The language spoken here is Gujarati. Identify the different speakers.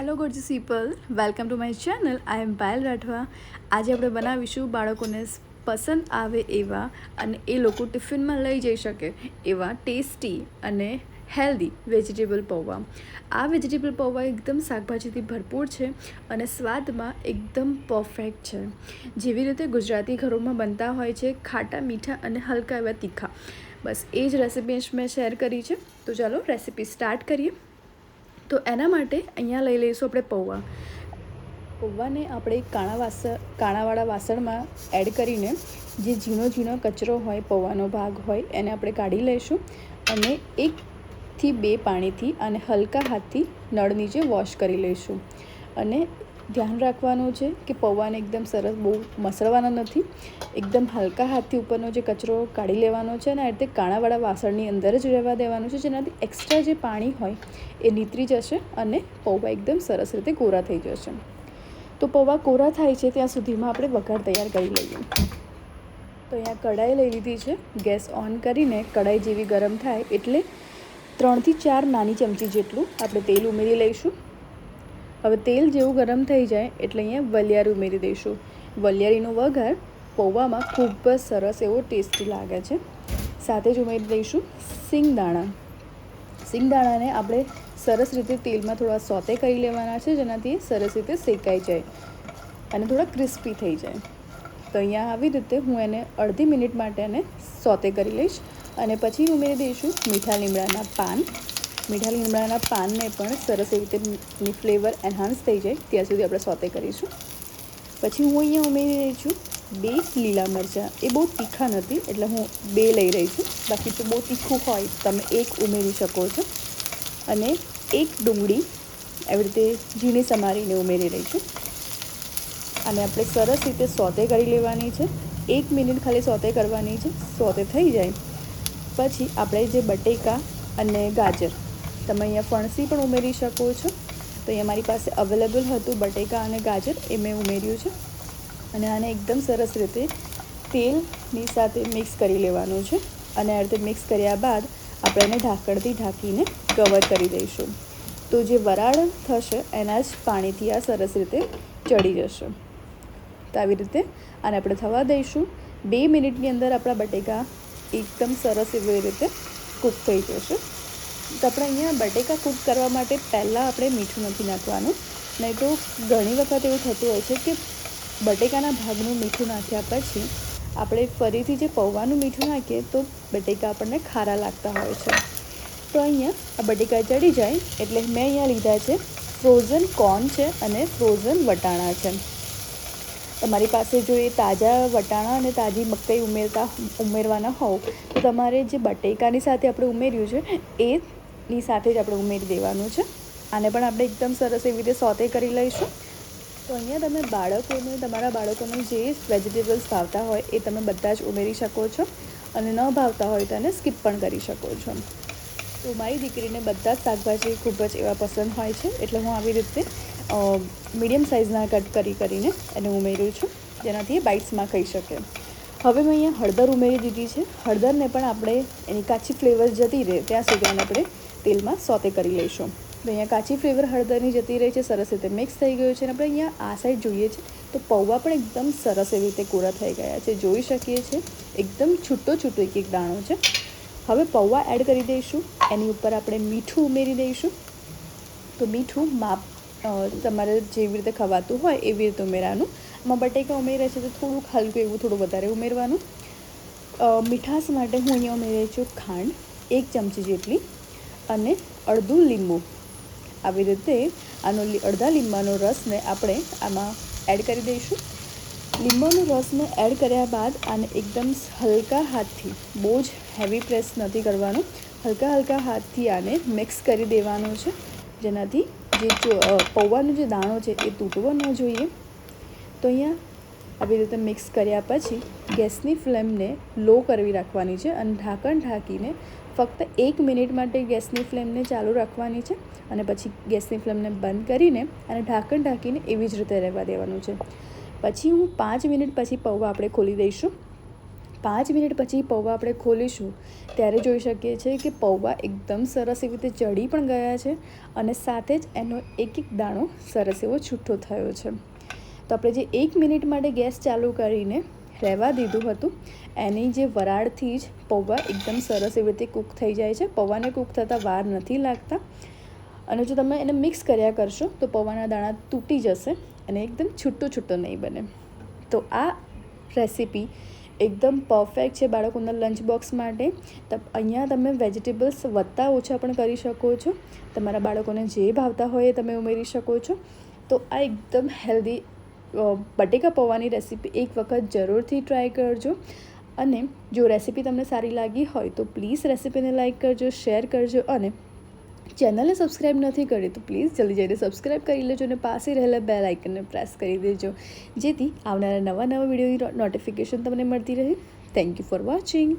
Speaker 1: Hello gorgeous people welcome to my channel I am Payal Rathwa આજે આપણે બનાવીશું બાળકોને પસંદ આવે એવા અને એ લોકો ટિફિનમાં લઈ જઈ શકે એવા ટેસ્ટી અને હેલ્ધી વેજીટેબલ પૌવા. આ વેજીટેબલ પૌવા એકદમ શાકભાજીથી ભરપૂર છે અને સ્વાદમાં એકદમ પરફેક્ટ છે. જેવી રીતે ગુજરાતી ઘરોમાં બનતા હોય છે ખાટા, મીઠા અને હલકા એવા તીખા. બસ એ જ રેસિપી મેં શેર કરી છે. તો ચાલો રેસિપી સ્ટાર્ટ કરીએ. તો એના માટે અહીંયા લઈ લઈશું આપણે પૌવા. પૌવાને આપણે કાણા વાસણ કાણાવાળા વાસણમાં એડ કરીને જે ઝીણો ઝીણો કચરો હોય, પૌવાનો ભાગ હોય, એને આપણે કાઢી લઈશું અને એકથી બે પાણીથી અને હલકા હાથથી નળ નીચે વોશ કરી લઈશું. અને ધ્યાન રાખવાનું છે કે પૌવાને એકદમ સરસ બહુ મસળવાના નથી. એકદમ હલકા હાથથી ઉપરનો જે કચરો કાઢી લેવાનો છે અને આ રીતે કાણાવાળા વાસણની અંદર જ રહેવા દેવાનું છે. જેનાથી એક્સ્ટ્રા જે પાણી હોય એ નીતરી જશે અને પૌવા એકદમ સરસ રીતે કોરા થઈ જશે. તો પૌવા કોરા થાય છે ત્યાં સુધીમાં આપણે વઘાર તૈયાર કરી લઈએ. તો અહીંયા કઢાઈ લઈ લીધી છે. ગેસ ઓન કરીને કઢાઈ જેવી ગરમ થાય એટલે ત્રણથી ચાર નાની ચમચી જેટલું આપણે તેલ ઉમેરી લઈશું. હવે તેલ જેવું ગરમ થઈ જાય એટલે અહીંયા વલિયારી ઉમેરી દઈશું. વલિયારીનો વઘાર પૌવામાં ખૂબ જ સરસ એવો ટેસ્ટી લાગે છે. સાથે જ ઉમેરી દઈશું સિંગદાણા. સિંગદાણાને આપણે સરસ રીતે તેલમાં થોડા સોતે કરી લેવાના છે, જેનાથી સરસ રીતે શેકાઈ જાય અને થોડા ક્રિસ્પી થઈ જાય. તો અહીંયા આવી રીતે હું એને અડધી મિનિટ માટે એને સોતે કરી લઈશ અને પછી ઉમેરી દઈશું મીઠા લીમડાના પાન. મીઠા લીમડાના પાનને પણ સરસ એવી રીતે ફ્લેવર એન્હાન્સ થઈ જાય ત્યાં સુધી આપણે સોતે કરીશું. પછી હું અહીંયા ઉમેરી રહી છું બે લીલા મરચાં. એ બહુ તીખા નથી, એટલે હું બે લઈ રહી છું. બાકી તો બહુ તીખું હોય, તમે એક ઉમેરી શકો છો. અને એક ડુંગળી એવી રીતે ઝીણી સમારીને ઉમેરી રહી છું. અને આપણે સરસ રીતે સોતે કરી લેવાની છે. એક મિનિટ ખાલી સોતે કરવાની છે, સોતે થઈ જાય. પછી આપણે જે બટેકા અને ગાજર તમે અહીંયા ફણસી પણ ઉમેરી શકો છો. તો અહીંયા મારી પાસે અવેલેબલ હતું, બટેકા અને ગાજર, એ મેં ઉમેર્યું છે. અને આને એકદમ સરસ રીતે તેલની સાથે મિક્સ કરી લેવાનું છે. અને આ રીતે મિક્સ કર્યા બાદ આપણે એને ઢાંકણથી ઢાંકીને કવર કરી દઈશું. તો જે વરાળ થશે, એના જ પાણીથી આ સરસ રીતે ચડી જશે. તો આવી રીતે આને આપણે થવા દઈશું. બે મિનિટની અંદર આપણા બટેકા એકદમ સરસ એવી રીતે કૂક થઈ જશે. તો આપણે અહીંયા બટેકા કૂક કરવા માટે પહેલાં આપણે મીઠું નથી નાખવાનું. નહીં તો ઘણી વખત એવું થતું હોય છે કે બટેકાના ભાગનું મીઠું નાખ્યા પછી આપણે ફરીથી જે પૌવાનું મીઠું નાખીએ તો બટેકા આપણને ખારા લાગતા હોય છે. તો અહીંયા આ બટેકા ચડી જાય એટલે મેં અહીંયા લીધા છે ફ્રોઝન કોર્ન છે અને ફ્રોઝન વટાણા છે. તમારી પાસે જો એ તાજા વટાણા અને તાજી મકાઈ ઉમેરતા ઉમેરવાના હોવ તો તમારે જે બટેકાની સાથે આપણે ઉમેર્યું છે એની સાથે જ આપણે ઉમેરી દેવાનું છે. આને પણ આપણે એકદમ સરસ એવી રીતે સોતે કરી લઈશું. તો અહીંયા તમે બાળકોને, તમારા બાળકોને જે વેજીટેબલ્સ ભાવતા હોય એ તમે બધા જ ઉમેરી શકો છો અને ન ભાવતા હોય તો એને સ્કીપ પણ કરી શકો છો. તો મારી દીકરીને બધા જ શાકભાજી ખૂબ જ એવા પસંદ હોય છે, એટલે હું આવી રીતે મીડિયમ સાઇઝના કટ કરી કરીને એને ઉમેરું છું, જેનાથી એ બાઇટ્સમાં ખાઈ શકે. હવે મેં અહીંયા હળદર ઉમેરી દીધી છે. હળદરને પણ આપણે એની કાચી ફ્લેવર જતી રહે, ત્યાં સુધી આપણે તેલમાં સોતે કરી લઈશું. તો અહીંયા કાચી ફ્લેવર હળદરની જતી રહી છે, સરસ રીતે મિક્સ થઈ ગયું છે અને આપણે અહીંયા આ સાઈડ જોઈએ છીએ તો પૌવા પણ એકદમ સરસ એવી રીતે કોરા થઈ ગયા છે. જોઈ શકીએ છીએ, એકદમ છૂટો છૂટો એક એક દાણો છે. હવે પૌવા એડ કરી દઈશું. એની ઉપર આપણે મીઠું ઉમેરી દઈશું. તો મીઠું માપ તમારે જેવી રીતે ખવાતું હોય એવી રીતે ઉમેરવાનું. આમાં બટેકા ઉમેરે છે તો થોડુંક હલકું એવું થોડું વધારે ઉમેરવાનું. મીઠાશ માટે હું અહીંયા ઉમેરી છું ખાંડ, એક ચમચી જેટલી. અને અડધું લીંબુ. આવી રીતે આનો અડધા લીંબાનો રસને આપણે આમાં એડ કરી દઈશું. લીંબાનો રસને એડ કર્યા બાદ આને એકદમ હલકા હાથથી, બહુ જ હેવી પ્રેસ નથી કરવાનું, હલકા હલકા હાથથી આને મિક્સ કરી દેવાનું છે. જેનાથી જે પૌવાનો જે દાણો છે એ તૂટવો ન જોઈએ. તો અહીંયા આવી રીતે મિક્સ કર્યા પછી ગેસની ફ્લેમને લો કરવી રાખવાની છે અને ઢાંકણ ઢાંકીને ફક્ત એક મિનિટ માટે ગેસની ફ્લેમને ચાલુ રાખવાની છે અને પછી ગેસની ફ્લેમને બંધ કરીને અને ઢાંકણ ઢાંકીને એવી જ રીતે રહેવા દેવાનું છે. પછી હું પાંચ મિનિટ પછી પૌવા આપણે ખોલી દઈશું. પાંચ મિનિટ પછી પૌવા આપણે ખોલીશું ત્યારે જોઈ શકીએ છીએ કે પૌવા એકદમ સરસ એવી રીતે ચડી પણ ગયા છે અને સાથે જ એનો એક એક દાણો સરસ એવો છૂટો થયો છે. તો આપણે જે એક મિનિટ માટે ગેસ ચાલુ કરીને રહેવા દીધું હતું. એની જે વરાળથી જ પૌવા એકદમ સરસ એવી રીતે કૂક થઈ જાય છે. પૌવાને કૂક થતાં વાર નથી લાગતા. અને જો તમે એને મિક્સ કર્યા કરશો, તો પૌવાના દાણા તૂટી જશે અને એકદમ છૂટો છૂટો નહીં બને. તો આ રેસીપી એકદમ પરફેક્ટ છે બાળકોના લંચ બોક્સ માટે. અહીંયા તમે વેજીટેબલ્સ વધતા ઓછા પણ કરી શકો છો. તમારા બાળકોને જે ભાવતા હોય એ તમે ઉમેરી શકો છો. તો આ એકદમ હેલ્ધી બટેકા પૌવાની રેસીપી એક વખત જરૂરથી ટ્રાય કરજો. અને જો રેસીપી તમને સારી લાગી હોય તો પ્લીઝ રેસીપીને લાઇક કરજો શેર કરજો અને ચેનલને સબસ્ક્રાઈબ નથી કરી તો પ્લીઝ જલ્દી જઈને સબસ્ક્રાઈબ કરી લેજો અને પાસે રહેલા બેલ આઇકનને પ્રેસ કરી દેજો. જેથી આવનારા નવા નવા વિડીયોની નોટિફિકેશન તમને મળતી રહે. Thank you for watching